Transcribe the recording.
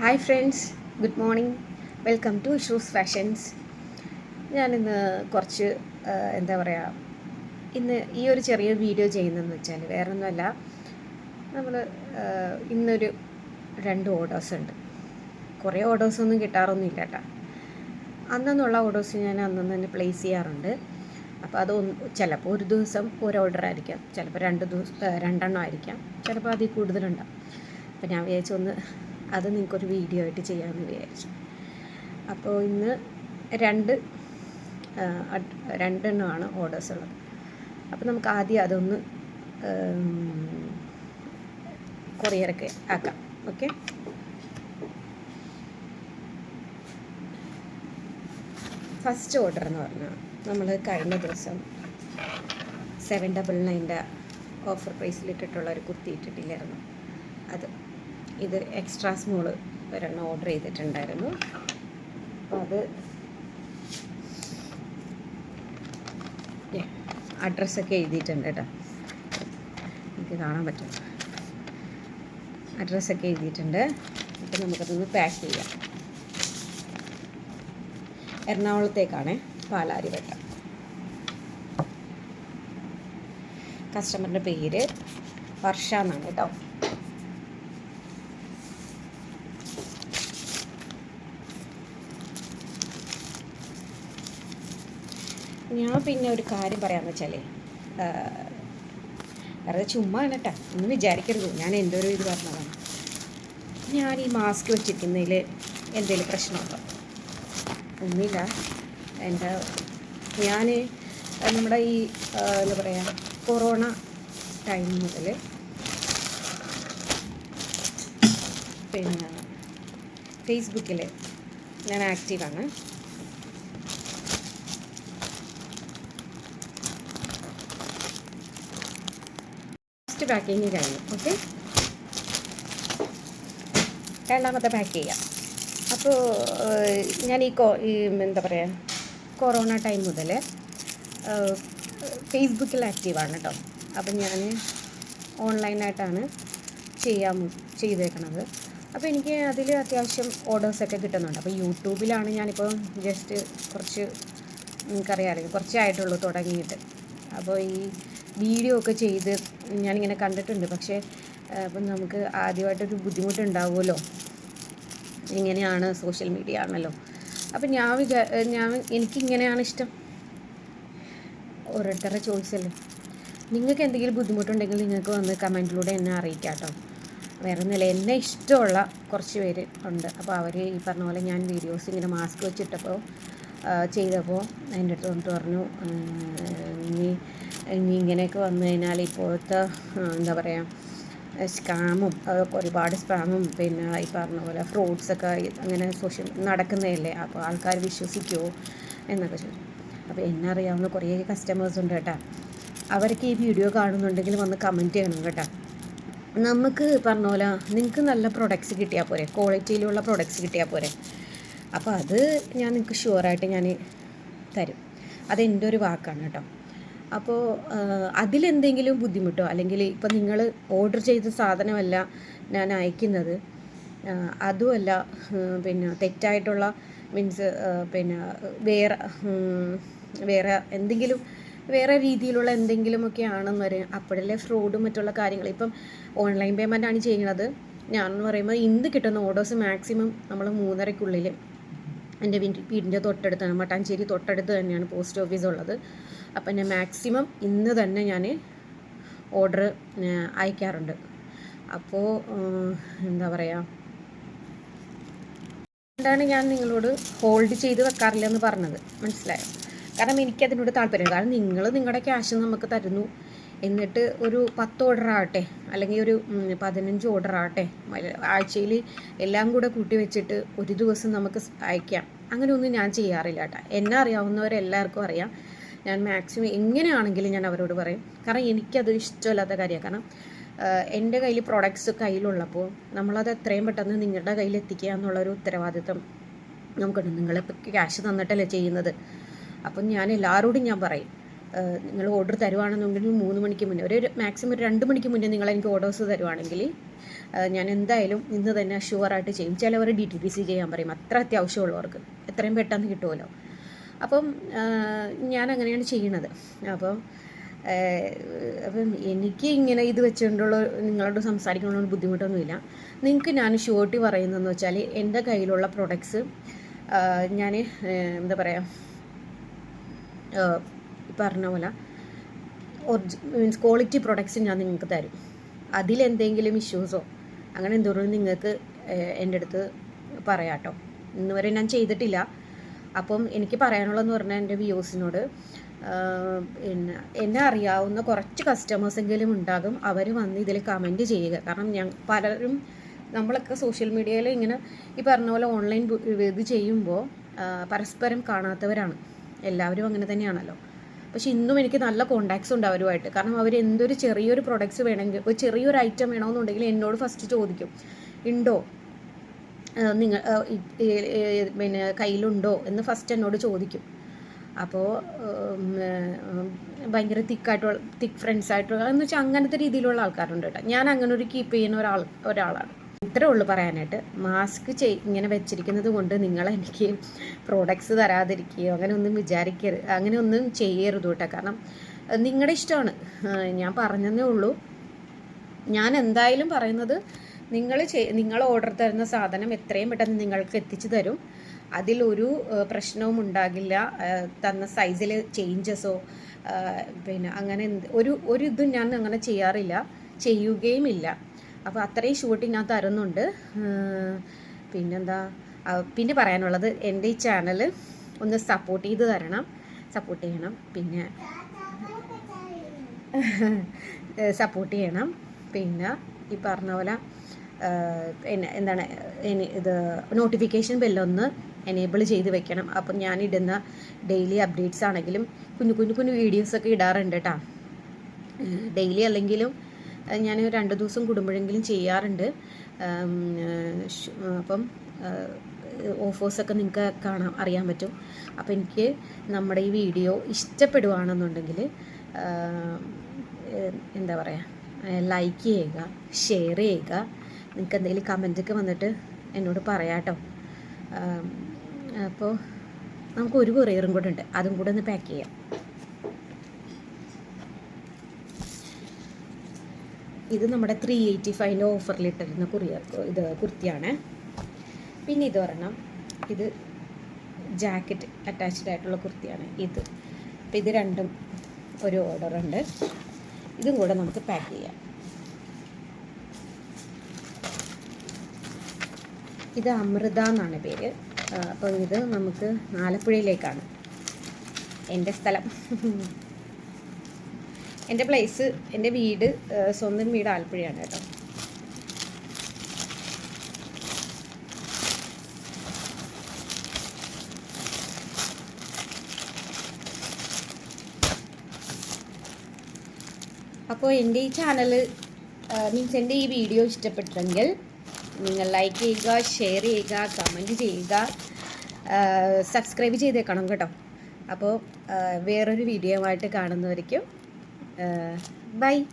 Hi friends good morning welcome to issues fashions ഞാനിന്ന് കുറച്ച് എന്താ പറയുക ഇന്ന് ഈ ഒരു ചെറിയ വീഡിയോ ചെയ്യുന്നതെന്ന് വെച്ചാൽ വേറെ ഒന്നുമല്ല നമ്മൾ ഇന്നൊരു രണ്ട് ഓർഡേഴ്സ് ഉണ്ട്. കുറേ ഓർഡേഴ്സ് ഒന്നും കിട്ടാറൊന്നുമില്ല കേട്ടോ. അന്നുള്ള ഓർഡേഴ്സ് ഞാൻ അന്നു തന്നെ പ്ലേസ് ചെയ്യാറുണ്ട്. അപ്പോൾ അത് ചിലപ്പോൾ ഒരു ദിവസം ഒരു ഓർഡർ ആയിരിക്കാം. ചിലപ്പോൾ രണ്ട് ദിവസം രണ്ടെണ്ണം ആയിരിക്കാം. ചിലപ്പോൾ അതിൽ കൂടുതലുണ്ടാകും അപ്പോൾ ഞാൻ വിചാരിച്ചു ഒന്ന് അത് നിങ്ങൾക്കൊരു വീഡിയോ ആയിട്ട് ചെയ്യാമെന്ന് വിചാരിച്ചു. അപ്പോൾ ഇന്ന് രണ്ട് രണ്ടെണ്ണമാണ് ഓർഡേഴ്സ് ഉള്ളത്. അപ്പോൾ നമുക്ക് ആദ്യം അതൊന്ന് കൊറിയറൊക്കെ ആക്കാം. ഓക്കെ ഫസ്റ്റ് ഓർഡർ എന്ന് പറഞ്ഞാൽ നമ്മൾ കഴിഞ്ഞ ദിവസം സെവൻ ഡബിൾ നയന്റെ ഓഫർ പ്രൈസിലിട്ടിട്ടുള്ള ഒരു കുർത്തി ഇട്ടിട്ടില്ലായിരുന്നു. അത്. ഇത് എക്സ്ട്രാ സ്മോൾ ഒരെണ്ണം ഓർഡർ ചെയ്തിട്ടുണ്ടായിരുന്നു. അപ്പോൾ അത് അഡ്രസ്സൊക്കെ എഴുതിയിട്ടുണ്ട് കേട്ടോ. എനിക്ക് കാണാൻ പറ്റും. അഡ്രസ്സൊക്കെ എഴുതിയിട്ടുണ്ട്. അപ്പം നമുക്കതൊന്ന് പാക്ക് ചെയ്യാം. എറണാകുളത്തേക്കാണ് പാലാരിവട്ടം. കസ്റ്റമറിന്റെ പേര് വർഷ എന്നാണ് കേട്ടോ. ഞാൻ പിന്നെ ഒരു കാര്യം പറയാമെന്ന് വെച്ചാലേ വേറെ വെറുതെ ചുമ്മാ കേട്ടാ ഒന്നും വിചാരിക്കരുത്. ഞാൻ ഒരു ഇത് പറഞ്ഞതാണ്. ഞാൻ ഈ മാസ്ക് വെച്ചിരിക്കുന്നതിൽ എന്തെങ്കിലും പ്രശ്നമുണ്ടോ? ഒന്നുമില്ല. എന്റെ ഞാൻ നമ്മുടെ ഈ എന്താ പറയുക കൊറോണ ടൈം മുതൽ പിന്നെ ഫേസ്ബുക്കിൽ ഞാൻ ആക്റ്റീവാണ് ഫസ്റ്റ് പാക്കിങ് കഴിഞ്ഞു ഓക്കെ രണ്ടാമത്തെ പാക്ക് ചെയ്യാം. അപ്പോൾ ഞാൻ ഈ കോ ഈ എന്താ പറയുക കൊറോണ ടൈം മുതൽ ഫേസ്ബുക്കിൽ ആക്റ്റീവാണ് കേട്ടോ അപ്പം ഞാൻ ഓൺലൈനായിട്ടാണ് ചെയ്യാൻ ചെയ്തേക്കണത്. അപ്പോൾ എനിക്ക് അതിൽ അത്യാവശ്യം ഓർഡേഴ്സൊക്കെ കിട്ടുന്നുണ്ട്. അപ്പോൾ യൂട്യൂബിലാണ് ഞാനിപ്പോൾ ജസ്റ്റ് കുറച്ച് നിങ്ങൾക്കറിയാമല്ലോ കുറച്ചായിട്ടുള്ളൂ തുടങ്ങിയിട്ട്. അപ്പോൾ ഈ വീഡിയോ ഒക്കെ ചെയ്ത് ഞാനിങ്ങനെ കണ്ടിട്ടുണ്ട്. പക്ഷേ അപ്പം നമുക്ക് ആദ്യമായിട്ടൊരു ബുദ്ധിമുട്ടുണ്ടാവുമല്ലോ. ഇങ്ങനെയാണ് സോഷ്യൽ മീഡിയ ആണല്ലോ. അപ്പം ഞാൻ വിചാ ഞാൻ എനിക്കിങ്ങനെയാണ് ഇഷ്ടം. ഓരോരുത്തരുടെ ചോയ്സല്ലേ നിങ്ങൾക്ക് എന്തെങ്കിലും ബുദ്ധിമുട്ടുണ്ടെങ്കിൽ നിങ്ങൾക്ക് വന്ന് കമന്റിലൂടെ എന്നെ അറിയിക്കാം കേട്ടോ. വേറെ ഒന്നുമില്ല എന്നെ ഇഷ്ടമുള്ള കുറച്ച് പേര് ഉണ്ട്. അപ്പോൾ അവർ ഈ പറഞ്ഞ പോലെ ഞാൻ വീഡിയോസ് ഇങ്ങനെ മാസ്ക് വെച്ചിട്ടപ്പോൾ ചെയ്തപ്പോൾ എന്റെ അടുത്ത് വന്നിട്ട് പറഞ്ഞു ആ, ഇനി ഇങ്ങനെയൊക്കെ വന്നു കഴിഞ്ഞാൽ ഇപ്പോഴത്തെ എന്താ പറയുക സ്കാമും അതൊക്കെ ഒരുപാട് സ്പാമും പിന്നെ ഈ പറഞ്ഞ പോലെ ഫ്രോഡ്സൊക്കെ അങ്ങനെ സോഷ്യൽ നടക്കുന്നതല്ലേ? അപ്പോൾ ആൾക്കാർ വിശ്വസിക്കുമോ എന്നൊക്കെ ചോദിച്ചു. അപ്പോൾ എന്നെ അറിയാവുന്ന കുറേ കസ്റ്റമേഴ്സ് ഉണ്ട് കേട്ടോ. അവർക്ക് ഈ വീഡിയോ കാണുന്നുണ്ടെങ്കിൽ വന്ന് കമന്റ് ചെയ്യണം കേട്ടോ. നമുക്ക് പറഞ്ഞ പോലെ നിങ്ങൾക്ക് നല്ല പ്രൊഡക്ട്സ് കിട്ടിയാൽ പോരെ? ക്വാളിറ്റിയിലുള്ള പ്രൊഡക്ട്സ് കിട്ടിയാൽ പോരെ? അപ്പോൾ അത് ഞാൻ നിങ്ങൾക്ക് ഷുവറായിട്ട് ഞാൻ തരും. അതെന്റെ ഒരു വാക്കാണ് കേട്ടോ. അപ്പോൾ അതിലെന്തെങ്കിലും ബുദ്ധിമുട്ടോ? അല്ലെങ്കിൽ ഇപ്പം നിങ്ങൾ ഓർഡർ ചെയ്ത സാധനമല്ല ഞാൻ അയക്കുന്നത്. അതുമല്ല പിന്നെ തെറ്റായിട്ടുള്ള മീൻസ് പിന്നെ വേറെ വേറെ എന്തെങ്കിലും വേറെ രീതിയിലുള്ള എന്തെങ്കിലുമൊക്കെ ആണെന്ന് വരും അപ്പോഴല്ലേ ഫ്രോഡും മറ്റുള്ള കാര്യങ്ങൾ ഇപ്പം ഓൺലൈൻ പേയ്മെന്റ് ആണ് ചെയ്യുന്നത്. ഞാനെന്ന് പറയുമ്പോൾ ഇന്ന് കിട്ടുന്ന ഓർഡേഴ്സ് മാക്സിമം നമ്മൾ മൂന്നരയ്ക്കുള്ളിൽ എന്റെ വീ വീടിന്റെ തൊട്ടടുത്താണ്. മട്ടാഞ്ചേരി തൊട്ടടുത്ത് തന്നെയാണ് പോസ്റ്റ് ഓഫീസ് ഉള്ളത്. അപ്പം ഞാൻ മാക്സിമം ഇന്ന് തന്നെ ഞാൻ ഓർഡർ അയക്കാറുണ്ട്. അപ്പോൾ എന്താ പറയുക അതുകൊണ്ടാണ് ഞാൻ നിങ്ങളോട് ഹോൾഡ് ചെയ്ത് വെക്കാറില്ല എന്ന് പറഞ്ഞത്? മനസ്സിലായോ? കാരണം എനിക്കതിനോട് താല്പര്യം കാരണം നിങ്ങൾ നിങ്ങളുടെ ക്യാഷ് നമുക്ക് തരുന്നു. എന്നിട്ട് ഒരു പത്ത് ഓർഡർ ആവട്ടെ അല്ലെങ്കിൽ ഒരു പതിനഞ്ച് ഓർഡർ ആവട്ടെ ആഴ്ചയിൽ എല്ലാം കൂടെ കൂട്ടി വെച്ചിട്ട് ഒരു ദിവസം നമുക്ക് അയക്കാം. അങ്ങനെയൊന്നും ഞാൻ ചെയ്യാറില്ല കേട്ടോ എന്നെ അറിയാവുന്നവരെല്ലാവർക്കും അറിയാം. ഞാൻ മാക്സിമം എങ്ങനെയാണെങ്കിലും ഞാൻ അവരോട് പറയും. കാരണം എനിക്കത് ഇഷ്ടമില്ലാത്ത കാര്യമാണ്. കാരണം എന്റെ കയ്യിൽ പ്രോഡക്ട്സ് കയ്യിലുള്ളപ്പോൾ നമ്മളത് എത്രയും പെട്ടെന്ന് നിങ്ങളുടെ കയ്യിൽ എത്തിക്കുക എന്നുള്ളൊരു ഉത്തരവാദിത്വം നമുക്കുണ്ട്. നിങ്ങളിപ്പോൾ ക്യാഷ് തന്നിട്ടല്ലേ ചെയ്യുന്നത്. അപ്പം ഞാൻ എല്ലാവരോടും ഞാൻ പറയും. നിങ്ങൾ ഓർഡർ തരുവാണെന്നുണ്ടെങ്കിൽ മൂന്ന് മണിക്ക് മുന്നേ ഒരു മാക്സിമം ഒരു രണ്ട് മണിക്ക് മുന്നേ നിങ്ങൾ എനിക്ക് ഓർഡേഴ്സ് തരുവാണെങ്കിൽ ഞാൻ എന്തായാലും ഇന്ന് തന്നെ ഷുവറായിട്ട് ചെയ്യും. ചിലവർ ഡി ടി പി സി ചെയ്യാൻ പറയും. അത്ര അത്യാവശ്യമുള്ളവർക്ക്. എത്രയും പെട്ടെന്ന് കിട്ടുമല്ലോ അപ്പം ഞാൻ അങ്ങനെയാണ് ചെയ്യണത്. അപ്പം ആ, അപ്പം എനിക്ക് ഇങ്ങനെ ഇത് വെച്ചുകൊണ്ടുള്ള നിങ്ങളോട് സംസാരിക്കാനുള്ള ബുദ്ധിമുട്ടൊന്നുമില്ല. നിങ്ങൾക്ക് ഞാൻ ഷോർട്ടി പറയുന്നതെന്ന് വെച്ചാൽ എന്റെ കയ്യിലുള്ള പ്രൊഡക്ട്സ് ഞാൻ എന്താ പറയുക പറഞ്ഞ പോലെ ഒറിജി മീൻസ് ക്വാളിറ്റി പ്രൊഡക്ട്സ് ഞാൻ നിങ്ങൾക്ക് തരും. അതിലെന്തെങ്കിലും ഇഷ്യൂസോ അങ്ങനെ എന്തോരം നിങ്ങൾക്ക് എന്റെ അടുത്ത് പറയാം കേട്ടോ ഇന്ന് വരെ ഞാൻ ചെയ്തിട്ടില്ല. അപ്പം എനിക്ക് പറയാനുള്ളതെന്ന് പറഞ്ഞാൽ എന്റെ വ്യൂസിനോട് പിന്നെ എന്നെ അറിയാവുന്ന കുറച്ച് കസ്റ്റമേഴ്സെങ്കിലും ഉണ്ടാകും. അവർ വന്ന് ഇതിൽ കമന്റ് ചെയ്യുക. കാരണം ഞാൻ പലരും നമ്മളൊക്കെ സോഷ്യൽ മീഡിയയിൽ ഇങ്ങനെ ഈ പറഞ്ഞ പോലെ ഓൺലൈൻ ഇത് ചെയ്യുമ്പോൾ പരസ്പരം കാണാത്തവരാണ്. എല്ലാവരും അങ്ങനെ തന്നെയാണല്ലോ. പക്ഷെ ഇന്നും എനിക്ക് നല്ല കോണ്ടാക്ട്സ് ഉണ്ട് അവരുമായിട്ട്. കാരണം അവർ എന്തൊരു ചെറിയൊരു പ്രൊഡക്ട്സ് വേണമെങ്കിൽ ഒരു ചെറിയൊരു ഐറ്റം വേണമെന്നുണ്ടെങ്കിൽ എന്നോട് ഫസ്റ്റ് ചോദിക്കും. ഉണ്ടോ നിങ്ങൾ പിന്നെ കയ്യിലുണ്ടോ എന്ന് ഫസ്റ്റ് എന്നോട് ചോദിക്കും. അപ്പോൾ ഭയങ്കര തിക്കായിട്ടുള്ള തിക്ക് ഫ്രണ്ട്സ് ആയിട്ടുള്ള എന്ന് വെച്ചാൽ അങ്ങനത്തെ രീതിയിലുള്ള ആൾക്കാരുണ്ട് കേട്ടോ. ഞാൻ അങ്ങനെ ഒരു കീപ്പ് ചെയ്യുന്ന ഒരാൾ ഒരാളാണ്. ഇത്രേ ഉള്ളൂ പറയാനായിട്ട്. മാസ്ക് ചെയ് ഇങ്ങനെ വെച്ചിരിക്കുന്നത് കൊണ്ട് നിങ്ങൾ എനിക്ക് പ്രോഡക്ട്സ് തരാതിരിക്കുകയോ അങ്ങനെ ഒന്നും വിചാരിക്കരുത് അങ്ങനെ ഒന്നും ചെയ്യരുത് കേട്ടോ. കാരണം നിങ്ങളുടെ ഇഷ്ടമാണ്. ഞാൻ പറഞ്ഞതേ ഉള്ളൂ. ഞാൻ എന്തായാലും പറയുന്നത് നിങ്ങൾ നിങ്ങൾ ഓർഡർ തരുന്ന സാധനം എത്രയും പെട്ടെന്ന് നിങ്ങൾക്ക് എത്തിച്ചു തരും. അതിലൊരു പ്രശ്നവും ഉണ്ടാകില്ല. തന്ന സൈസിൽ ചേഞ്ചസോ പിന്നെ അങ്ങനെ ഒരു ഒരു ഇതും ഞാൻ അങ്ങനെ ചെയ്യാറില്ല. ചെയ്യുകയുമില്ല അപ്പോൾ അത്രയും ഷൂട്ട് ഞാൻ തരുന്നുണ്ട് പിന്നെന്താ? പിന്നെ പറയാനുള്ളത് എന്റെ ഈ ചാനൽ ഒന്ന് സപ്പോർട്ട് ചെയ്ത് തരണം. സപ്പോർട്ട് ചെയ്യണം. പിന്നെ സപ്പോർട്ട് ചെയ്യണം. പിന്നെ ഈ പറഞ്ഞ പോലെ എന്താണ് ഇത് നോട്ടിഫിക്കേഷൻ ബെല്ലൊന്ന് എനേബിൾ ചെയ്ത് വെക്കണം. അപ്പം ഇടുന്ന ഡെയിലി അപ്ഡേറ്റ്സ് ആണെങ്കിലും കുഞ്ഞു കുഞ്ഞു കുഞ്ഞു വീഡിയോസൊക്കെ ഇടാറുണ്ട് കേട്ടോ ഡെയിലി അല്ലെങ്കിലും ഞാൻ രണ്ട് ദിവസം കൂടുമ്പോഴെങ്കിലും ചെയ്യാറുണ്ട്. അപ്പം ഓഫേഴ്സൊക്കെ നിങ്ങൾക്ക് കാണാൻ അറിയാൻ പറ്റും. അപ്പോൾ എനിക്ക് നമ്മുടെ ഈ വീഡിയോ ഇഷ്ടപ്പെടുവാണെന്നുണ്ടെങ്കിൽ എന്താ പറയുക ലൈക്ക് ചെയ്യുക ഷെയർ ചെയ്യുക. നിങ്ങൾക്ക് എന്തെങ്കിലും കമന്റൊക്കെ വന്നിട്ട് എന്നോട് പറയാട്ടോ അപ്പോൾ നമുക്ക് ഒരു കൊറിയറും കൂടെ ഉണ്ട്. അതും കൂടെ ഒന്ന് പാക്ക് ചെയ്യാം. ഇത് നമ്മുടെ ത്രീ എയ്റ്റി ഫൈവിന് ഓഫറിലിട്ടിരുന്ന കുറിയ ഇത് കുർത്തിയാണ്. പിന്നെ ഇത് ഒരെണ്ണം ഇത് ജാക്കറ്റ് അറ്റാച്ച്ഡ് ആയിട്ടുള്ള കുർത്തിയാണ് ഇത്. അപ്പോൾ ഇത് രണ്ടും ഒരു ഓർഡറുണ്ട് ഇതും കൂടെ നമുക്ക് പാക്ക് ചെയ്യാം. ഇത് അമൃത എന്നാണ് പേര്. അപ്പോൾ ഇത് നമുക്ക് ആലപ്പുഴയിലേക്കാണ്. എന്റെ സ്ഥലം. എന്റെ പ്ലേസ് എന്റെ വീട് സ്വന്തം വീട് ആലപ്പുഴയാണ് കേട്ടോ. അപ്പോൾ എന്റെ ഈ ചാനൽ മീൻസ് എന്റെ ഈ വീഡിയോ ഇഷ്ടപ്പെട്ടെങ്കിൽ നിങ്ങൾ ലൈക്ക് ചെയ്യുക ഷെയർ ചെയ്യുക കമന്റ് ചെയ്യുക സബ്സ്ക്രൈബ് ചെയ്തേക്കണം കേട്ടോ. അപ്പോൾ വേറൊരു വീഡിയോ ആയിട്ട് കാണുന്നവരേക്കും Uh, bye.